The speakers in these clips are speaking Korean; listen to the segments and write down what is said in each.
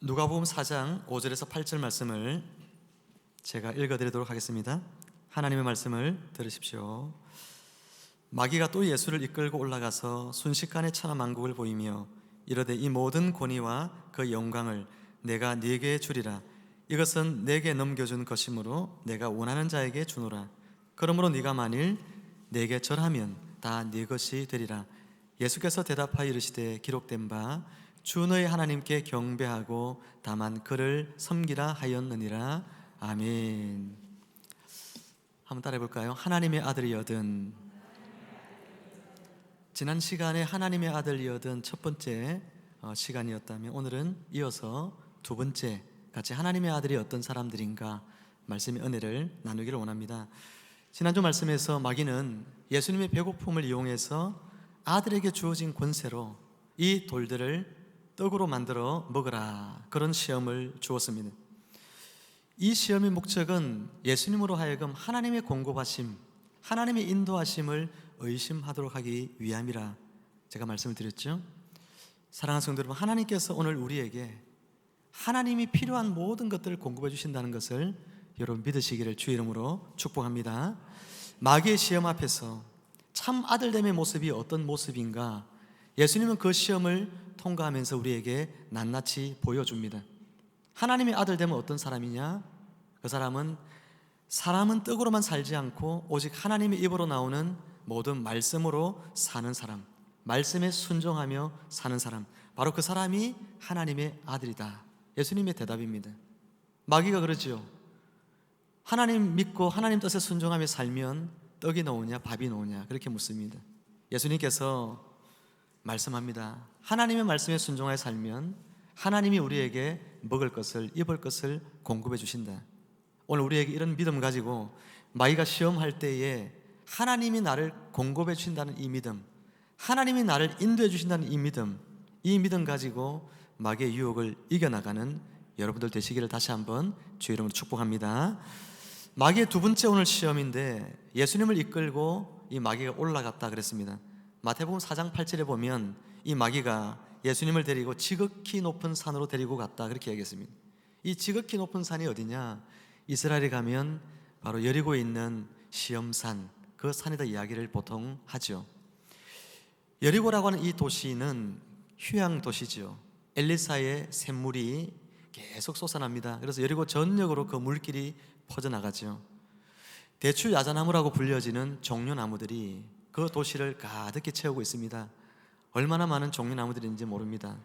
누가복음 4장 5절에서 8절 말씀을 제가 읽어드리도록 하겠습니다. 하나님의 말씀을 들으십시오. 마귀가 또 예수를 이끌고 올라가서 순식간에 천하 만국을 보이며 이르되 이 모든 권위와 그 영광을 내가 네게 주리라. 이것은 내게 넘겨준 것이므로 내가 원하는 자에게 주노라. 그러므로 네가 만일 내게 절하면 다 네 것이 되리라. 예수께서 대답하여 이르시되 기록된 바 주 너의 하나님께 경배하고 다만 그를 섬기라 하였느니라. 아멘. 한번 따라해 볼까요? 하나님의 아들이여든 지난 시간에 하나님의 아들이여든 첫 번째 어, 시간이었다면 오늘은 이어서 두 번째 같이 하나님의 아들이 어떤 사람들인가 말씀의 은혜를 나누기를 원합니다. 지난주 말씀에서 마귀는 예수님의 배고픔을 이용해서 아들에게 주어진 권세로 이 돌들을 떡으로 만들어 먹으라 그런 시험을 주었습니다. 이 시험의 목적은 예수님으로 하여금 하나님의 공급하심, 하나님의 인도하심을 의심하도록 하기 위함이라 제가 말씀을 드렸죠. 사랑하는 성도 여러분, 하나님께서 오늘 우리에게 하나님이 필요한 모든 것들을 공급해 주신다는 것을 여러분 믿으시기를 주 이름으로 축복합니다. 마귀의 시험 앞에서 참 아들됨의 모습이 어떤 모습인가? 예수님은 그 시험을 통과하면서 우리에게 낱낱이 보여줍니다. 하나님의 아들 되면 어떤 사람이냐? 그 사람은 사람은 떡으로만 살지 않고 오직 하나님의 입으로 나오는 모든 말씀으로 사는 사람, 말씀에 순종하며 사는 사람, 바로 그 사람이 하나님의 아들이다. 예수님의 대답입니다. 마귀가 그러지요. 하나님 믿고 하나님 뜻에 순종하며 살면 떡이 나오냐, 밥이 나오냐 그렇게 묻습니다. 예수님께서 말씀합니다. 하나님의 말씀에 순종하여 살면 하나님이 우리에게 먹을 것을 입을 것을 공급해 주신다. 오늘 우리에게 이런 믿음 가지고 마귀가 시험할 때에 하나님이 나를 공급해 주신다는 이 믿음, 하나님이 나를 인도해 주신다는 이 믿음, 이 믿음 가지고 마귀의 유혹을 이겨나가는 여러분들 되시기를 다시 한번 주의 이름으로 축복합니다. 마귀의 두 번째 오늘 시험인데 예수님을 이끌고 이 마귀가 올라갔다 그랬습니다. 마태복음 4장 8절에 보면 이 마귀가 예수님을 데리고 지극히 높은 산으로 데리고 갔다 그렇게 얘기했습니다. 이 지극히 높은 산이 어디냐? 이스라엘에 가면 바로 여리고에 있는 시험산 그 산에다 이야기를 보통 하죠. 여리고라고 하는 이 도시는 휴양 도시죠. 엘리사의 샘물이 계속 솟아납니다. 그래서 여리고 전역으로 그 물길이 퍼져나가죠. 대추 야자나무라고 불려지는 종려나무들이 그 도시를 가득히 채우고 있습니다. 얼마나 많은 종려나무들인지 모릅니다.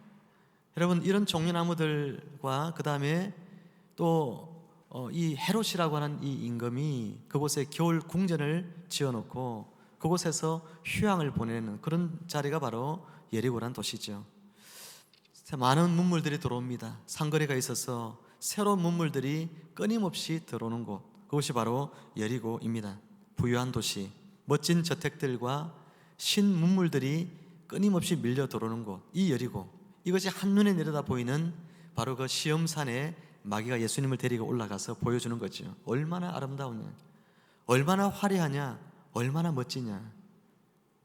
여러분 이런 종려나무들과 그 다음에 또 이 헤롯이라고 하는 이 임금이 그곳에 겨울 궁전을 지어놓고 그곳에서 휴양을 보내는 그런 자리가 바로 예리고란 도시죠. 많은 문물들이 들어옵니다. 상거리가 있어서 새로운 문물들이 끊임없이 들어오는 곳 그것이 바로 여리고입니다. 부유한 도시, 멋진 저택들과 신문물들이 끊임없이 밀려 들어오는 곳, 이 여리고 이것이 한눈에 내려다 보이는 바로 그 시험산에 마귀가 예수님을 데리고 올라가서 보여주는 거죠. 얼마나 아름다우냐, 얼마나 화려하냐, 얼마나 멋지냐.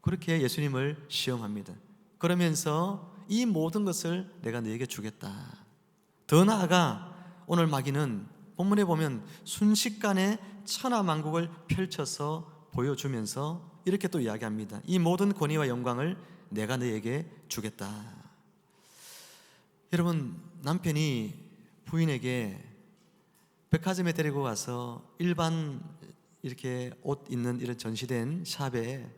그렇게 예수님을 시험합니다. 그러면서 이 모든 것을 내가 너에게 주겠다. 더 나아가 오늘 마귀는 본문에 보면 순식간에 천하만국을 펼쳐서 보여주면서 이렇게 또 이야기합니다. 이 모든 권위와 영광을 내가 너에게 주겠다. 여러분 남편이 부인에게 백화점에 데리고 가서 일반 이렇게 옷 있는 이런 전시된 샵에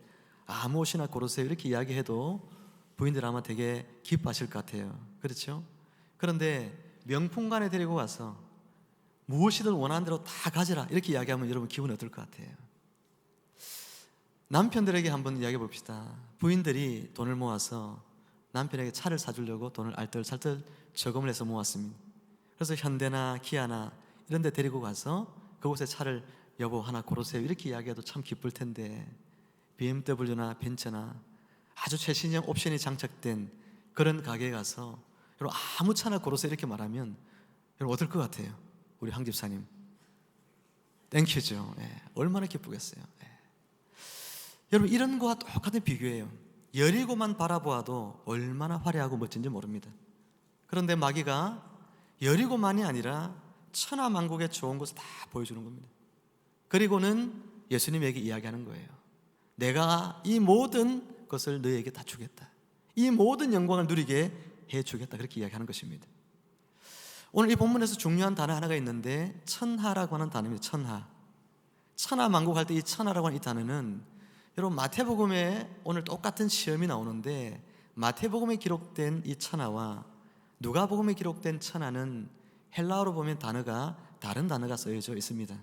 아무 옷이나 고르세요 이렇게 이야기해도 부인들 아마 되게 기뻐하실 것 같아요. 그렇죠? 그런데 명품관에 데리고 가서 무엇이든 원하는 대로 다 가져라 이렇게 이야기하면 여러분 기분이 어떨 것 같아요? 남편들에게 한번 이야기해 봅시다. 부인들이 돈을 모아서 남편에게 차를 사주려고 돈을 알뜰살뜰 저금을 해서 모았습니다. 그래서 현대나 기아나 이런 데 데리고 가서 그곳에 차를 여보 하나 고르세요 이렇게 이야기해도 참 기쁠 텐데 BMW나 벤츠나 아주 최신형 옵션이 장착된 그런 가게에 가서 여러분 아무 차나 고르세요 이렇게 말하면 여러분 어떨 것 같아요? 우리 황 집사님 땡큐죠. 예, 얼마나 기쁘겠어요. 예. 여러분 이런 거와 똑같은 비교예요. 여리고만 바라보아도 얼마나 화려하고 멋진지 모릅니다. 그런데 마귀가 여리고만이 아니라 천하 만국의 좋은 것을 다 보여주는 겁니다. 그리고는 예수님에게 이야기하는 거예요. 내가 이 모든 것을 너에게 다 주겠다. 이 모든 영광을 누리게 해 주겠다. 그렇게 이야기하는 것입니다. 오늘 이 본문에서 중요한 단어 하나가 있는데 천하라고 하는 단어입니다. 천하. 천하 만국 할 때 이 천하라고 하는 이 단어는 여러분 마태복음에 오늘 똑같은 시험이 나오는데 마태복음에 기록된 이 천하와 누가복음에 기록된 천하는 헬라어로 보면 단어가 다른 단어가 쓰여져 있습니다.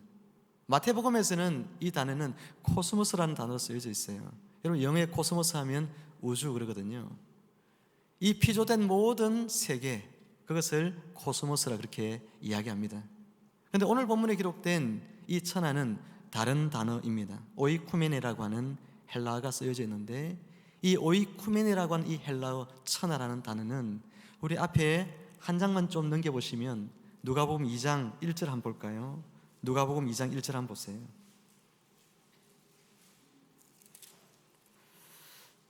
마태복음에서는 이 단어는 코스모스라는 단어로 쓰여져 있어요. 여러분 영어에 코스모스 하면 우주 그러거든요. 이 피조된 모든 세계 그것을 코스모스라 그렇게 이야기합니다. 그런데 오늘 본문에 기록된 이 천하는 다른 단어입니다. 오이쿠메네라고 하는 헬라어가 쓰여져 있는데 이 오이쿠메네라고 하는 이 헬라어 천하라는 단어는 우리 앞에 한 장만 좀 넘겨 보시면 누가복음 2장 1절 한번 볼까요? 누가복음 2장 1절 한번 보세요.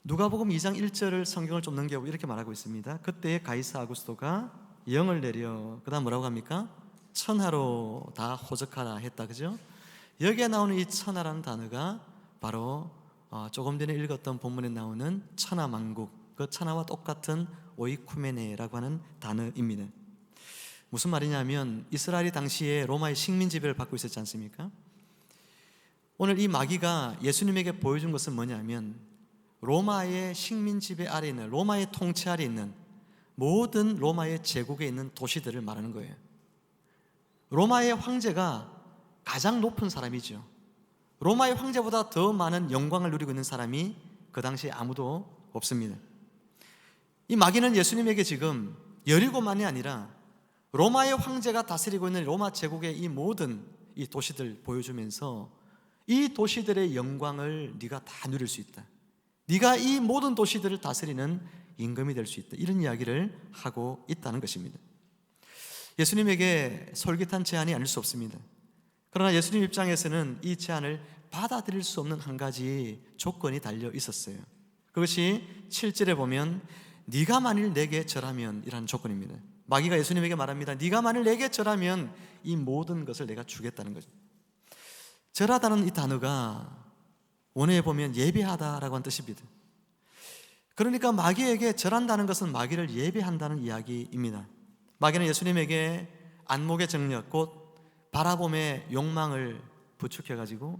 누가복음 2장 1절을 성경을 좀 넘겨 이렇게 말하고 있습니다. 그때 가이사 아구스토가 영을 내려 그다음 뭐라고 합니까? 천하로 다 호적하라 했다 그죠? 여기에 나오는 이 천하라는 단어가 바로 어, 조금 전에 읽었던 본문에 나오는 천하만국 그 천하와 똑같은 오이쿠메네라고 하는 단어입니다. 무슨 말이냐면 이스라엘이 당시에 로마의 식민 지배를 받고 있었지 않습니까? 오늘 이 마귀가 예수님에게 보여준 것은 뭐냐면 로마의 식민 지배 아래 있는 로마의 통치 아래 있는 모든 로마의 제국에 있는 도시들을 말하는 거예요. 로마의 황제가 가장 높은 사람이죠. 로마의 황제보다 더 많은 영광을 누리고 있는 사람이 그 당시에 아무도 없습니다. 이 마귀는 예수님에게 지금 여리고만이 아니라 로마의 황제가 다스리고 있는 로마 제국의 이 모든 이 도시들 보여주면서 이 도시들의 영광을 네가 다 누릴 수 있다. 네가 이 모든 도시들을 다스리는 임금이 될 수 있다. 이런 이야기를 하고 있다는 것입니다. 예수님에게 솔깃한 제안이 아닐 수 없습니다. 그러나 예수님 입장에서는 이 제안을 받아들일 수 없는 한 가지 조건이 달려 있었어요. 그것이 7절에 보면 네가 만일 내게 절하면 이라는 조건입니다. 마귀가 예수님에게 말합니다. 네가 만일 내게 절하면 이 모든 것을 내가 주겠다는 거죠. 절하다는 이 단어가 원어에 보면 예배하다라고 하는 뜻입니다. 그러니까 마귀에게 절한다는 것은 마귀를 예배한다는 이야기입니다. 마귀는 예수님에게 안목의 정력, 곧 바라봄의 욕망을 부축해 가지고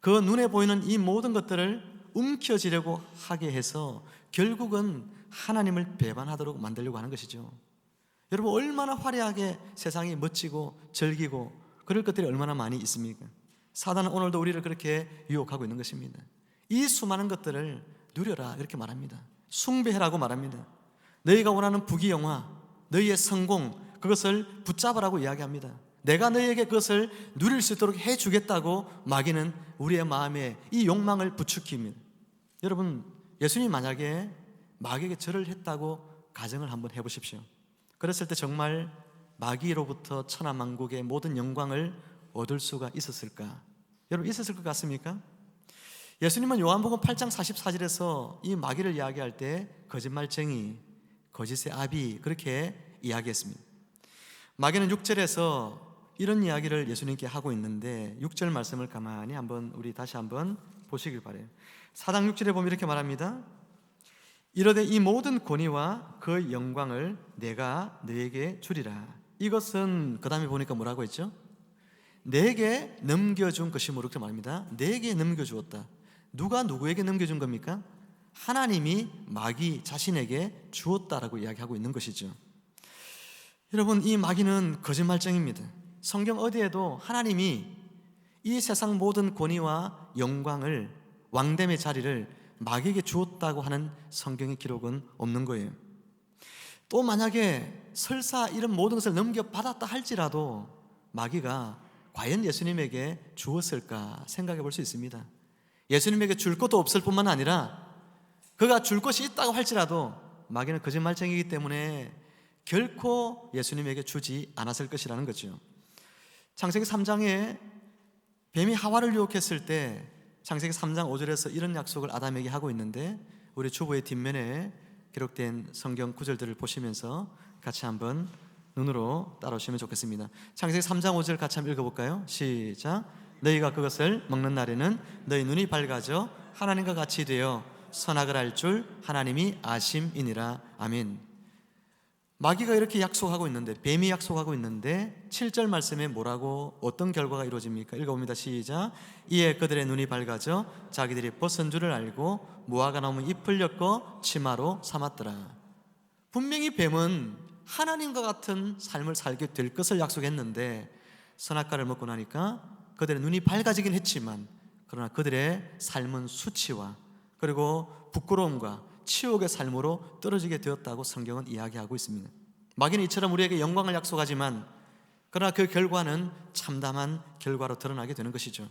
그 눈에 보이는 이 모든 것들을 움켜쥐려고 하게 해서 결국은 하나님을 배반하도록 만들려고 하는 것이죠. 여러분 얼마나 화려하게 세상이 멋지고 즐기고 그럴 것들이 얼마나 많이 있습니까? 사단은 오늘도 우리를 그렇게 유혹하고 있는 것입니다. 이 수많은 것들을 누려라 이렇게 말합니다. 숭배해라고 말합니다. 너희가 원하는 부귀 영화, 너희의 성공 그것을 붙잡으라고 이야기합니다. 내가 너희에게 그것을 누릴 수 있도록 해 주겠다고 마귀는 우리의 마음에 이 욕망을 부추깁니다. 여러분, 예수님 만약에 마귀에게 절을 했다고 가정을 한번 해 보십시오. 그랬을 때 정말 마귀로부터 천하만국의 모든 영광을 얻을 수가 있었을까? 여러분 있었을 것 같습니까? 예수님은 요한복음 8장 44절에서 이 마귀를 이야기할 때 거짓말쟁이, 거짓의 아비 그렇게 이야기했습니다. 마귀는 6절에서 이런 이야기를 예수님께 하고 있는데 6절 말씀을 가만히 한번 우리 다시 한번 보시길 바래요. 4장 6절에 보면 이렇게 말합니다. 이러되 이 모든 권위와 그 영광을 내가 너에게 주리라. 이것은 그 다음에 보니까 뭐라고 했죠? 내게 넘겨준 것이 뭐렇게 말합니다. 내게 넘겨주었다. 누가 누구에게 넘겨준 겁니까? 하나님이 마귀 자신에게 주었다라고 이야기하고 있는 것이죠. 여러분, 이 마귀는 거짓말쟁입니다. 성경 어디에도 하나님이 이 세상 모든 권위와 영광을 왕됨의 자리를 마귀에게 주었다고 하는 성경의 기록은 없는 거예요. 또 만약에 설사 이런 모든 것을 넘겨받았다 할지라도 마귀가 과연 예수님에게 주었을까 생각해 볼 수 있습니다. 예수님에게 줄 것도 없을 뿐만 아니라 그가 줄 것이 있다고 할지라도 마귀는 거짓말쟁이기 때문에 결코 예수님에게 주지 않았을 것이라는 거죠. 창세기 3장에 뱀이 하와를 유혹했을 때 창세기 3장 5절에서 이런 약속을 아담에게 하고 있는데 우리 주보의 뒷면에 기록된 성경 구절들을 보시면서 같이 한번 눈으로 따라오시면 좋겠습니다. 창세기 3장 5절 같이 한번 읽어볼까요? 시작. 너희가 그것을 먹는 날에는 너희 눈이 밝아져 하나님과 같이 되어 선악을 알 줄 하나님이 아심이니라. 아멘. 마귀가 이렇게 약속하고 있는데 뱀이 약속하고 있는데 7절 말씀에 뭐라고 어떤 결과가 이루어집니까? 읽어봅니다. 시작. 이에 그들의 눈이 밝아져 자기들이 벗은 줄을 알고 무화과 나무 잎을 엮어 치마로 삼았더라. 분명히 뱀은 하나님과 같은 삶을 살게 될 것을 약속했는데 선악과를 먹고 나니까 그들의 눈이 밝아지긴 했지만 그러나 그들의 삶은 수치와 그리고 부끄러움과 치욕의 삶으로 떨어지게 되었다고 성경은 이야기하고 있습니다. 마귀는 이처럼 우리에게 영광을 약속하지만 그러나 그 결과는 참담한 결과로 드러나게 되는 것이죠.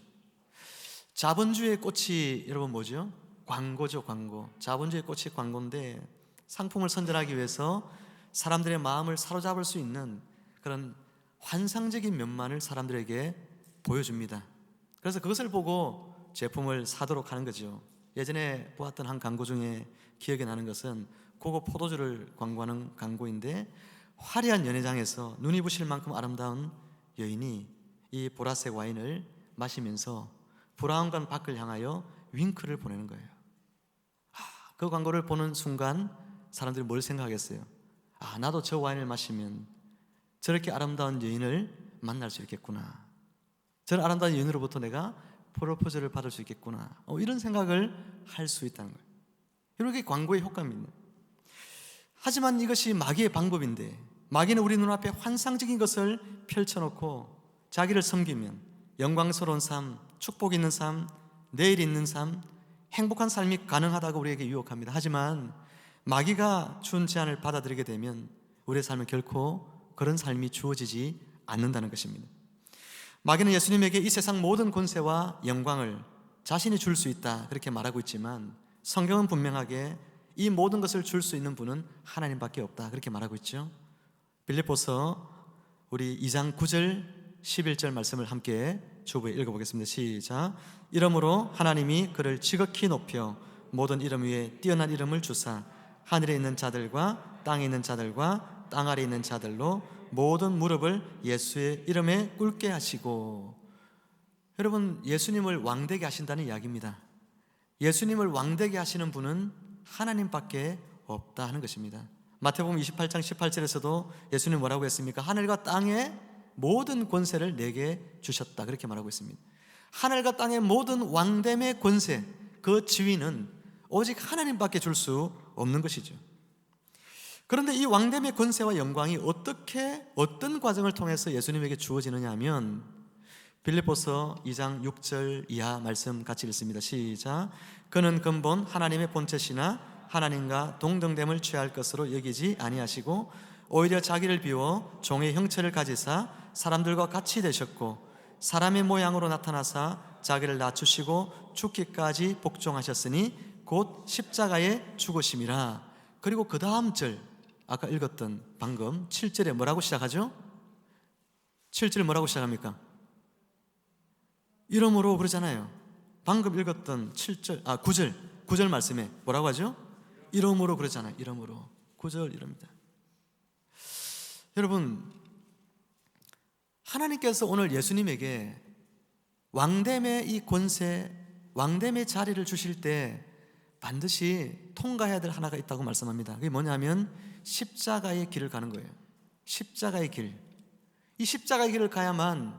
자본주의의 꽃이 여러분 뭐죠? 광고죠, 광고. 자본주의의 꽃이 광고인데 상품을 선전하기 위해서 사람들의 마음을 사로잡을 수 있는 그런 환상적인 면만을 사람들에게 보여줍니다. 그래서 그것을 보고 제품을 사도록 하는 거죠. 예전에 보았던 한 광고 중에 기억이 나는 것은 고급 포도주를 광고하는 광고인데 화려한 연회장에서 눈이 부실 만큼 아름다운 여인이 이 보라색 와인을 마시면서 브라운관 밖을 향하여 윙크를 보내는 거예요. 아, 그 광고를 보는 순간 사람들이 뭘 생각하겠어요? 아, 나도 저 와인을 마시면 저렇게 아름다운 여인을 만날 수 있겠구나. 저런 아름다운 여인으로부터 내가 프로포즈를 받을 수 있겠구나. 어, 이런 생각을 할 수 있다는 거예요. 이렇게 광고의 효과입니다. 하지만 이것이 마귀의 방법인데 마귀는 우리 눈앞에 환상적인 것을 펼쳐놓고 자기를 섬기면 영광스러운 삶, 축복 있는 삶, 내일 있는 삶, 행복한 삶이 가능하다고 우리에게 유혹합니다. 하지만 마귀가 준 제안을 받아들이게 되면 우리의 삶은 결코 그런 삶이 주어지지 않는다는 것입니다. 마귀는 예수님에게 이 세상 모든 권세와 영광을 자신이 줄 수 있다 그렇게 말하고 있지만 성경은 분명하게 이 모든 것을 줄 수 있는 분은 하나님밖에 없다 그렇게 말하고 있죠. 빌립보서 우리 2장 9절 11절 말씀을 함께 주부에 읽어보겠습니다. 시작. 이러므로 하나님이 그를 지극히 높여 모든 이름 위에 뛰어난 이름을 주사 하늘에 있는 자들과 땅에 있는 자들과 땅 아래 있는 자들로 모든 무릎을 예수의 이름에 꿇게 하시고 여러분 예수님을 왕되게 하신다는 이야기입니다. 예수님을 왕되게 하시는 분은 하나님밖에 없다 하는 것입니다. 마태복음 28장 18절에서도 예수님 뭐라고 했습니까? 하늘과 땅의 모든 권세를 내게 주셨다 그렇게 말하고 있습니다. 하늘과 땅의 모든 왕됨의 권세 그 지위는 오직 하나님밖에 줄 수 없는 것이죠. 그런데 이 왕됨의 권세와 영광이 어떻게 어떤 과정을 통해서 예수님에게 주어지느냐 하면 빌립보서 2장 6절 이하 말씀 같이 읽습니다. 시작. 그는 근본 하나님의 본체시나 하나님과 동등됨을 취할 것으로 여기지 아니하시고 오히려 자기를 비워 종의 형체를 가지사 사람들과 같이 되셨고 사람의 모양으로 나타나사 자기를 낮추시고 죽기까지 복종하셨으니 곧 십자가에 죽으심이라. 그리고 그 다음 절 아까 읽었던 방금 7절에 뭐라고 시작하죠? 7절 뭐라고 시작합니까? 이러므로 그러잖아요. 방금 읽었던 7절 아 9절 9절 말씀에 뭐라고 하죠? 이러므로 그러잖아요. 이러므로 9절 이럽니다. 여러분 하나님께서 오늘 예수님에게 왕됨의 이 권세, 왕됨의 자리를 주실 때 반드시 통과해야 될 하나가 있다고 말씀합니다. 그게 뭐냐면 십자가의 길을 가는 거예요. 십자가의 길. 이 십자가의 길을 가야만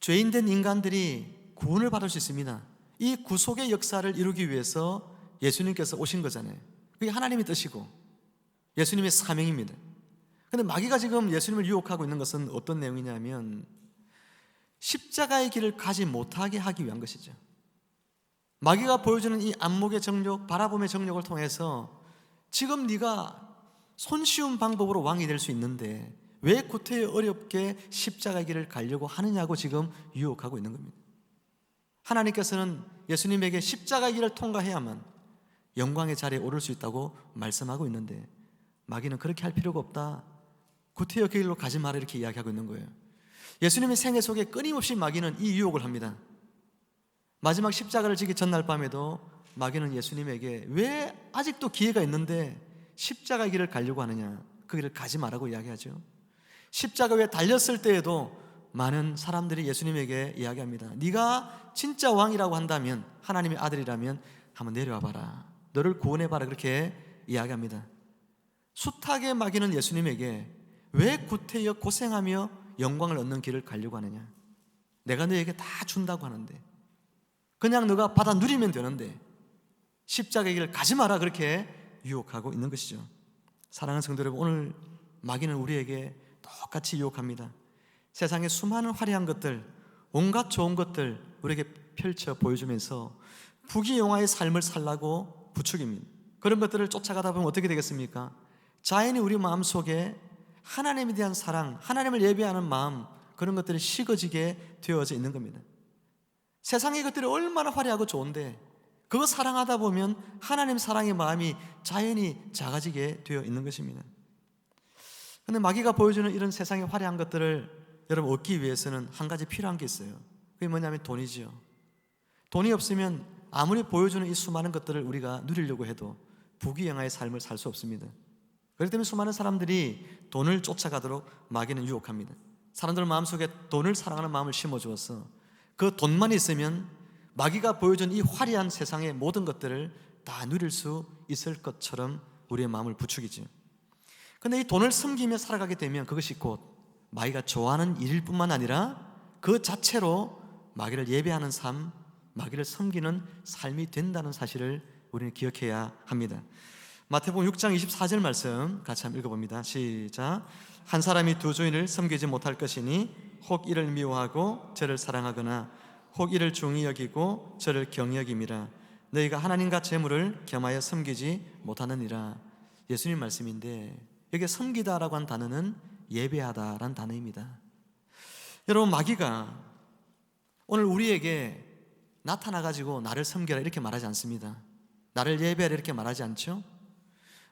죄인된 인간들이 구원을 받을 수 있습니다. 이 구속의 역사를 이루기 위해서 예수님께서 오신 거잖아요. 그게 하나님의 뜻이고 예수님의 사명입니다. 근데 마귀가 지금 예수님을 유혹하고 있는 것은 어떤 내용이냐면 십자가의 길을 가지 못하게 하기 위한 것이죠. 마귀가 보여주는 이 안목의 정력, 바라봄의 정력을 통해서 지금 네가 손쉬운 방법으로 왕이 될 수 있는데 왜 구태여 어렵게 십자가의 길을 가려고 하느냐고 지금 유혹하고 있는 겁니다. 하나님께서는 예수님에게 십자가의 길을 통과해야만 영광의 자리에 오를 수 있다고 말씀하고 있는데 마귀는 그렇게 할 필요가 없다. 구태여 그 길로 가지 마라 이렇게 이야기하고 있는 거예요. 예수님의 생애 속에 끊임없이 마귀는 이 유혹을 합니다. 마지막 십자가를 지기 전날 밤에도 마귀는 예수님에게 왜 아직도 기회가 있는데 십자가 길을 가려고 하느냐? 그 길을 가지 말라고 이야기하죠. 십자가 위에 달렸을 때에도 많은 사람들이 예수님에게 이야기합니다. 네가 진짜 왕이라고 한다면 하나님의 아들이라면 한번 내려와 봐라. 너를 구원해 봐라. 그렇게 이야기합니다. 숱하게 막이는 예수님에게 왜 구태여 고생하며 영광을 얻는 길을 가려고 하느냐? 내가 너에게 다 준다고 하는데 그냥 너가 받아 누리면 되는데 십자가의 길을 가지 마라 그렇게 유혹하고 있는 것이죠. 사랑하는 성도 여러분, 오늘 마귀는 우리에게 똑같이 유혹합니다. 세상의 수많은 화려한 것들, 온갖 좋은 것들 우리에게 펼쳐 보여주면서 부귀영화의 삶을 살라고 부추깁니다. 그런 것들을 쫓아가다 보면 어떻게 되겠습니까? 자연히 우리 마음 속에 하나님에 대한 사랑, 하나님을 예배하는 마음, 그런 것들이 식어지게 되어져 있는 겁니다. 세상의 것들이 얼마나 화려하고 좋은데 그거 사랑하다 보면 하나님 사랑의 마음이 자연히 작아지게 되어 있는 것입니다. 근데 마귀가 보여주는 이런 세상의 화려한 것들을 여러분 얻기 위해서는 한 가지 필요한 게 있어요. 그게 뭐냐면 돈이지요. 돈이 없으면 아무리 보여주는 이 수많은 것들을 우리가 누리려고 해도 부귀영화의 삶을 살 수 없습니다. 그렇기 때문에 수많은 사람들이 돈을 쫓아가도록 마귀는 유혹합니다. 사람들 마음속에 돈을 사랑하는 마음을 심어주어서 그 돈만 있으면 마귀가 보여준 이 화려한 세상의 모든 것들을 다 누릴 수 있을 것처럼 우리의 마음을 부추기죠. 근데 이 돈을 섬기며 살아가게 되면 그것이 곧 마귀가 좋아하는 일일 뿐만 아니라 그 자체로 마귀를 예배하는 삶, 마귀를 섬기는 삶이 된다는 사실을 우리는 기억해야 합니다. 마태복음 6장 24절 말씀 같이 한번 읽어봅니다. 시작. 한 사람이 두 주인을 섬기지 못할 것이니 혹 이를 미워하고 저를 사랑하거나 혹 이를 중히 여기고 저를 경여김이라 너희가 하나님과 재물을 겸하여 섬기지 못하느니라 예수님 말씀인데 여기 섬기다라고 한 단어는 예배하다라는 단어입니다. 여러분 마귀가 오늘 우리에게 나타나 가지고 나를 섬겨라 이렇게 말하지 않습니다. 나를 예배하라 이렇게 말하지 않죠?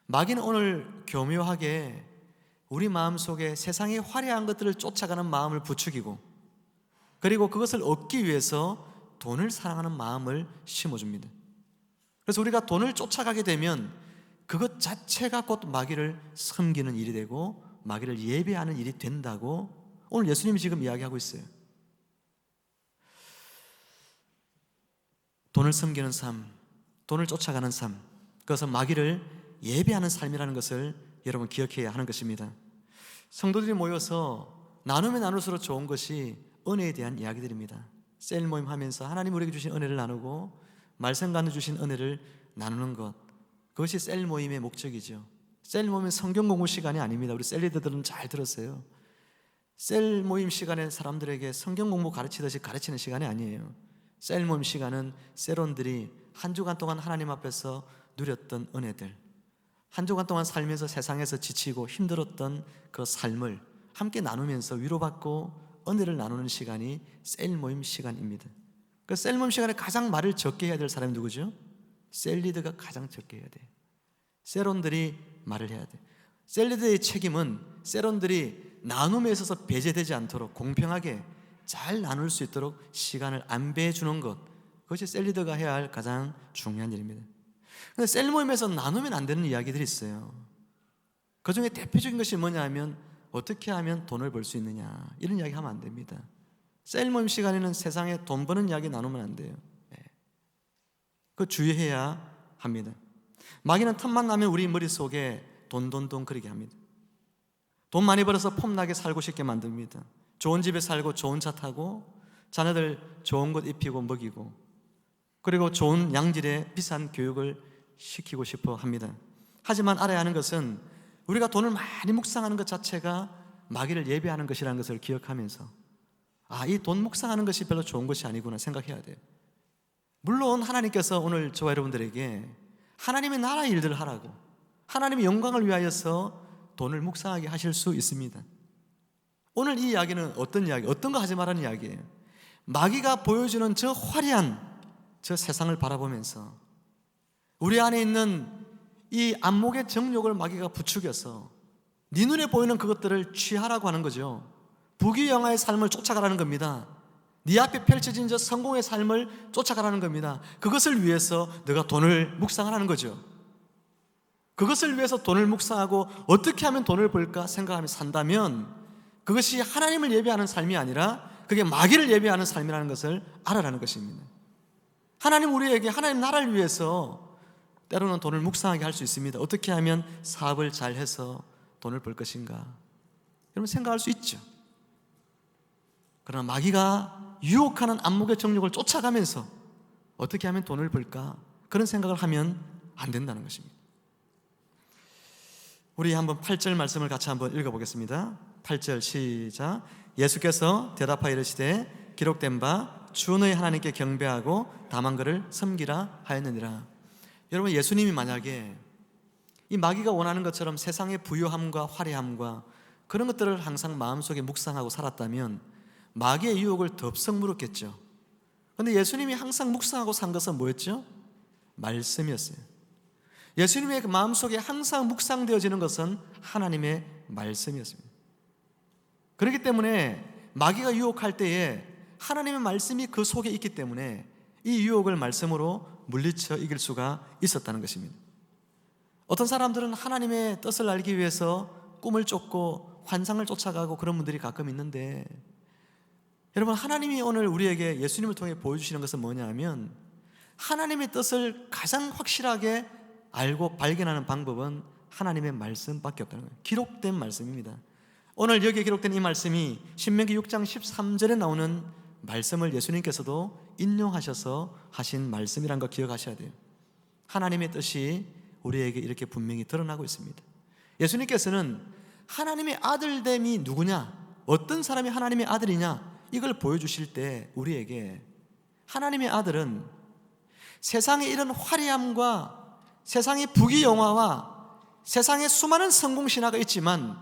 마귀는 오늘 교묘하게 우리 마음 속에 세상의 화려한 것들을 쫓아가는 마음을 부추기고 그리고 그것을 얻기 위해서 돈을 사랑하는 마음을 심어줍니다. 그래서 우리가 돈을 쫓아가게 되면 그것 자체가 곧 마귀를 섬기는 일이 되고 마귀를 예배하는 일이 된다고 오늘 예수님이 지금 이야기하고 있어요. 돈을 섬기는 삶, 돈을 쫓아가는 삶, 그것은 마귀를 예배하는 삶이라는 것을 여러분 기억해야 하는 것입니다. 성도들이 모여서 나누면 나눌수록 좋은 것이 은혜에 대한 이야기들입니다. 셀 모임 하면서 하나님 우리에게 주신 은혜를 나누고 말씀 가운데 주신 은혜를 나누는 것. 그것이 셀 모임의 목적이죠. 셀 모임은 성경 공부 시간이 아닙니다. 우리 셀리더들은 잘 들었어요. 셀 모임 시간에 사람들에게 성경 공부 가르치듯이 가르치는 시간이 아니에요. 셀 모임 시간은 셀원들이 한 주간 동안 하나님 앞에서 누렸던 은혜들, 한 주간 동안 살면서 세상에서 지치고 힘들었던 그 삶을 함께 나누면서 위로받고 은혜를 나누는 시간이 셀 모임 시간입니다. 그셀 모임 시간에 가장 말을 적게 해야 될 사람이 누구죠? 셀 리더가 가장 적게 해야 돼. 셀원들이 말을 해야 돼. 셀 리더의 책임은 셀원들이 나눔에 있어서 배제되지 않도록 공평하게 잘 나눌 수 있도록 시간을 안배해 주는 것. 그것이 셀 리더가 해야 할 가장 중요한 일입니다. 근데 셀 모임에서 나누면 안 되는 이야기들이 있어요. 그 중에 대표적인 것이 뭐냐 하면 어떻게 하면 돈을 벌 수 있느냐 이런 이야기 하면 안 됩니다. 셀 모임 시간에는 세상에 돈 버는 이야기 나누면 안 돼요. 네. 그 주의해야 합니다. 마귀는 틈만 나면 우리 머릿속에 돈돈돈 그리게 합니다. 돈 많이 벌어서 폼나게 살고 싶게 만듭니다. 좋은 집에 살고 좋은 차 타고 자녀들 좋은 곳 입히고 먹이고 그리고 좋은 양질의 비싼 교육을 시키고 싶어 합니다. 하지만 알아야 하는 것은 우리가 돈을 많이 묵상하는 것 자체가 마귀를 예배하는 것이라는 것을 기억하면서 아, 이 돈 묵상하는 것이 별로 좋은 것이 아니구나 생각해야 돼요. 물론 하나님께서 오늘 저와 여러분들에게 하나님의 나라 일들을 하라고 하나님의 영광을 위하여서 돈을 묵상하게 하실 수 있습니다. 오늘 이 이야기는 어떤 이야기, 어떤 거 하지 말라는 이야기예요. 마귀가 보여주는 저 화려한 저 세상을 바라보면서 우리 안에 있는 이 안목의 정욕을 마귀가 부추겨서 네 눈에 보이는 그것들을 취하라고 하는 거죠. 부귀영화의 삶을 쫓아가라는 겁니다. 네 앞에 펼쳐진 저 성공의 삶을 쫓아가라는 겁니다. 그것을 위해서 내가 돈을 묵상하라는 거죠. 그것을 위해서 돈을 묵상하고 어떻게 하면 돈을 벌까 생각하며 산다면 그것이 하나님을 예배하는 삶이 아니라 그게 마귀를 예배하는 삶이라는 것을 알아라는 것입니다. 하나님 우리에게 하나님 나라를 위해서 때로는 돈을 묵상하게 할 수 있습니다. 어떻게 하면 사업을 잘 해서 돈을 벌 것인가? 여러분 생각할 수 있죠. 그러나 마귀가 유혹하는 안목의 정욕을 쫓아가면서 어떻게 하면 돈을 벌까? 그런 생각을 하면 안 된다는 것입니다. 우리 한번 8절 말씀을 같이 한번 읽어보겠습니다. 8절 시작. 예수께서 대답하여 이르시되 기록된 바 주너의 하나님께 경배하고 다만 그를 섬기라 하였느니라. 여러분 예수님이 만약에 이 마귀가 원하는 것처럼 세상의 부유함과 화려함과 그런 것들을 항상 마음속에 묵상하고 살았다면 마귀의 유혹을 덥석 물었겠죠. 근데 예수님이 항상 묵상하고 산 것은 뭐였죠? 말씀이었어요. 예수님의 그 마음속에 항상 묵상되어지는 것은 하나님의 말씀이었습니다. 그렇기 때문에 마귀가 유혹할 때에 하나님의 말씀이 그 속에 있기 때문에 이 유혹을 말씀으로 물리쳐 이길 수가 있었다는 것입니다. 어떤 사람들은 하나님의 뜻을 알기 위해서 꿈을 쫓고 환상을 쫓아가고 그런 분들이 가끔 있는데 여러분 하나님이 오늘 우리에게 예수님을 통해 보여주시는 것은 뭐냐 하면 하나님의 뜻을 가장 확실하게 알고 발견하는 방법은 하나님의 말씀밖에 없다는 거예요. 기록된 말씀입니다. 오늘 여기에 기록된 이 말씀이 신명기 6장 13절에 나오는 말씀을 예수님께서도 인용하셔서 하신 말씀이란 거 기억하셔야 돼요. 하나님의 뜻이 우리에게 이렇게 분명히 드러나고 있습니다. 예수님께서는 하나님의 아들됨이 누구냐? 어떤 사람이 하나님의 아들이냐? 이걸 보여주실 때 우리에게 하나님의 아들은 세상의 이런 화려함과 세상의 부귀영화와 세상의 수많은 성공 신화가 있지만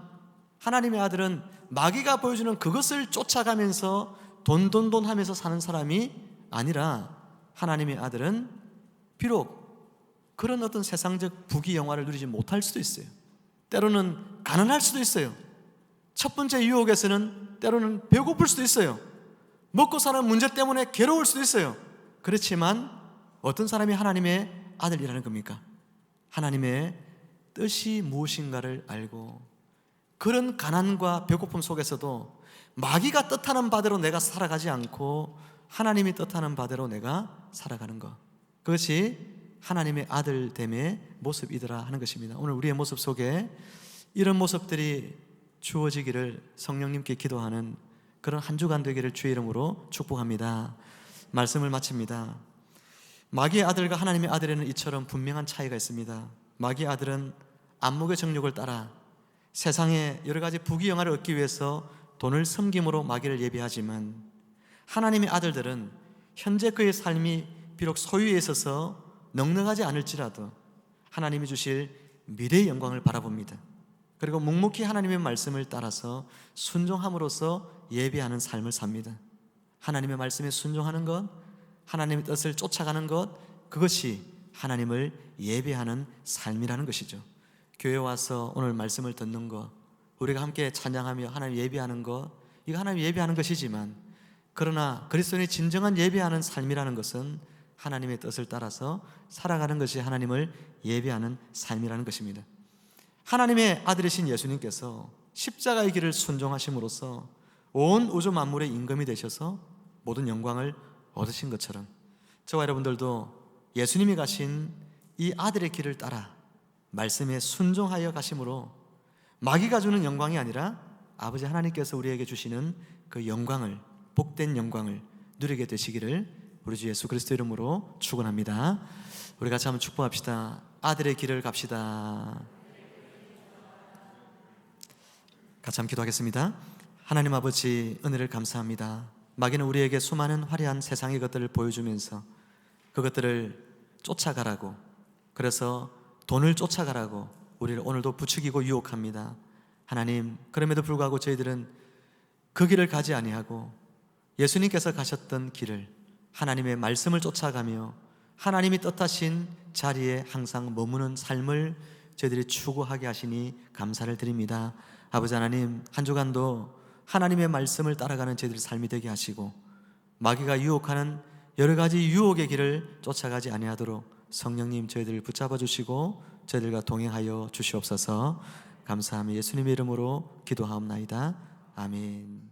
하나님의 아들은 마귀가 보여주는 그것을 쫓아가면서 돈돈돈 하면서 사는 사람이 아니라 하나님의 아들은 비록 그런 어떤 세상적 부귀 영화를 누리지 못할 수도 있어요. 때로는 가난할 수도 있어요. 첫 번째 유혹에서는 때로는 배고플 수도 있어요. 먹고 사는 문제 때문에 괴로울 수도 있어요. 그렇지만 어떤 사람이 하나님의 아들이라는 겁니까? 하나님의 뜻이 무엇인가를 알고 그런 가난과 배고픔 속에서도 마귀가 뜻하는 바대로 내가 살아가지 않고 하나님이 뜻하는 바대로 내가 살아가는 것. 그것이 하나님의 아들 됨의 모습이더라 하는 것입니다. 오늘 우리의 모습 속에 이런 모습들이 주어지기를 성령님께 기도하는 그런 한 주간 되기를 주의 이름으로 축복합니다. 말씀을 마칩니다. 마귀의 아들과 하나님의 아들에는 이처럼 분명한 차이가 있습니다. 마귀의 아들은 안목의 정욕을 따라 세상에 여러 가지 부귀영화를 얻기 위해서 돈을 섬김으로 마귀를 예비하지만 하나님의 아들들은 현재 그의 삶이 비록 소유에 있어서 넉넉하지 않을지라도 하나님이 주실 미래의 영광을 바라봅니다. 그리고 묵묵히 하나님의 말씀을 따라서 순종함으로써 예배하는 삶을 삽니다. 하나님의 말씀에 순종하는 것, 하나님의 뜻을 쫓아가는 것, 그것이 하나님을 예배하는 삶이라는 것이죠. 교회 와서 오늘 말씀을 듣는 것, 우리가 함께 찬양하며 하나님 예배하는 것, 이거 하나님 예배하는 것이지만, 그러나 그리스도인이 진정한 예배하는 삶이라는 것은 하나님의 뜻을 따라서 살아가는 것이 하나님을 예배하는 삶이라는 것입니다. 하나님의 아들이신 예수님께서 십자가의 길을 순종하심으로써 온 우주 만물의 임금이 되셔서 모든 영광을 얻으신 것처럼 저와 여러분들도 예수님이 가신 이 아들의 길을 따라 말씀에 순종하여 가심으로 마귀가 주는 영광이 아니라 아버지 하나님께서 우리에게 주시는 그 영광을 복된 영광을 누리게 되시기를 우리 주 예수 그리스도 이름으로 축원합니다. 우리 같이 한번 축복합시다. 아들의 길을 갑시다. 같이 한번 기도하겠습니다. 하나님 아버지 은혜를 감사합니다. 마귀는 우리에게 수많은 화려한 세상의 것들을 보여주면서 그것들을 쫓아가라고 그래서 돈을 쫓아가라고 우리를 오늘도 부추기고 유혹합니다. 하나님 그럼에도 불구하고 저희들은 그 길을 가지 아니하고 예수님께서 가셨던 길을 하나님의 말씀을 쫓아가며 하나님이 뜻하신 자리에 항상 머무는 삶을 저희들이 추구하게 하시니 감사를 드립니다. 아버지 하나님 한 주간도 하나님의 말씀을 따라가는 저희들의 삶이 되게 하시고 마귀가 유혹하는 여러 가지 유혹의 길을 쫓아가지 아니하도록 성령님 저희들을 붙잡아 주시고 저희들과 동행하여 주시옵소서. 감사하며 예수님의 이름으로 기도하옵나이다. 아멘.